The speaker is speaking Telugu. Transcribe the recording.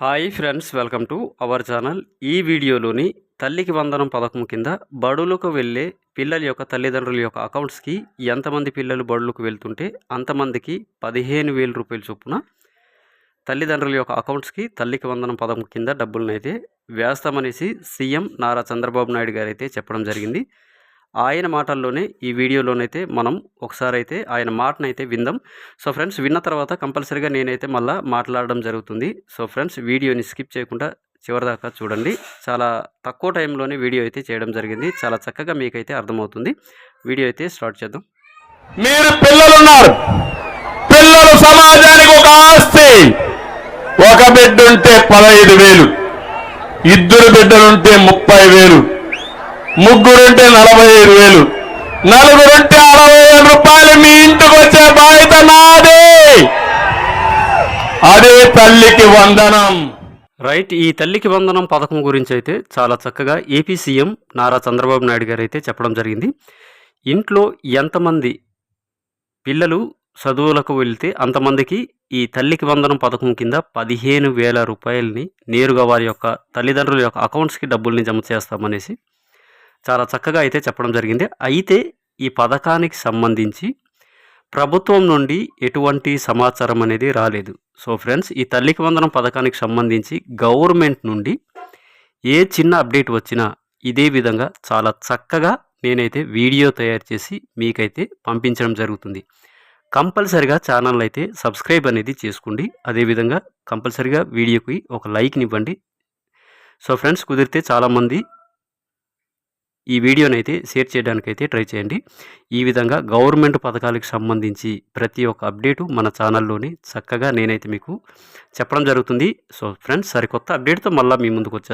Hi friends welcome to our channel. ఈ వీడియోలోని తల్లికి వందనం పథకం కింద బడులకు వెళ్ళే పిల్లల యొక్క తల్లిదండ్రుల యొక్క అకౌంట్స్కి ఎంతమంది పిల్లలు బడులకు వెళ్తుంటే అంతమందికి పదిహేను వేల రూపాయల చొప్పున తల్లిదండ్రుల యొక్క అకౌంట్స్కి తల్లికి వందనం పథకం కింద డబ్బులను అయితే వేస్తామనేసి సీఎం నారా చంద్రబాబు నాయుడు గారు అయితే చెప్పడం జరిగింది. ఆయన మాటల్లోనే ఈ వీడియోలోనైతే మనం ఒకసారి అయితే ఆయన మాటనైతే విందాం. సో ఫ్రెండ్స్ విన్న తర్వాత కంపల్సరీగా నేనైతే మళ్ళీ మాట్లాడడం జరుగుతుంది. సో ఫ్రెండ్స్ వీడియోని స్కిప్ చేయకుండా చివరిదాకా చూడండి. చాలా తక్కువ టైంలోనే వీడియో అయితే చేయడం జరిగింది. చాలా చక్కగా మీకైతే అర్థమవుతుంది. వీడియో అయితే స్టార్ట్ చేద్దాం. మీరు పిల్లలు ఉన్నారు పిల్లలు సమాజానికి ఒక ఆస్తి. ఒక బిడ్డ ఉంటే పదహైదు వేలు. ఇద్దరు బిడ్డలుంటే ముప్పై వేలు. ముగ్గురుంటే నలభై ఐదు వేలు నలుగురుంటే అరవై వేల రూపాయలు మీ ఇంటికి వచ్చే బాధ్యత నాదే. అదే తల్లికి వందనం. రైట్ ఈ తల్లికి వందనం పథకం గురించి అయితే చాలా చక్కగా ఏపీ సీఎం నారా చంద్రబాబు నాయుడు గారు అయితే చెప్పడం జరిగింది. ఇంట్లో ఎంతమంది పిల్లలు చదువులకు వెళ్తే అంతమందికి ఈ తల్లికి వందనం పథకం కింద పదిహేను వేల రూపాయలని నేరుగా వారి యొక్క తల్లిదండ్రుల యొక్క అకౌంట్స్కి డబ్బుల్ని జమ చేస్తామనేసి చాలా చక్కగా అయితే చెప్పడం జరిగింది. అయితే ఈ పథకానికి సంబంధించి ప్రభుత్వం నుండి ఎటువంటి సమాచారం అనేది రాలేదు. సో ఫ్రెండ్స్ ఈ తల్లికి వందనం పథకానికి సంబంధించి గవర్నమెంట్ నుండి ఏ చిన్న అప్డేట్ వచ్చినా ఇదే విధంగా చాలా చక్కగా నేనైతే వీడియో తయారు చేసి మీకైతే పంపించడం జరుగుతుంది. కంపల్సరిగా ఛానల్ అయితే సబ్స్క్రైబ్ అనేది చేసుకోండి. అదేవిధంగా కంపల్సరిగా వీడియోకి ఒక లైక్ని ఇవ్వండి. సో ఫ్రెండ్స్ కుదిరితే చాలామంది ఈ వీడియోని అయితే షేర్ చేయడానికి అయితే ట్రై చేయండి. ఈ విధంగా గవర్నమెంట్ పథకాలకు సంబంధించి ప్రతి ఒక్క అప్డేటు మన ఛానల్లోని చక్కగా నేనైతే మీకు చెప్పడం జరుగుతుంది. సో ఫ్రెండ్స్ సరికొత్త అప్డేట్తో మళ్ళీ మీ ముందుకు వచ్చేస్తాను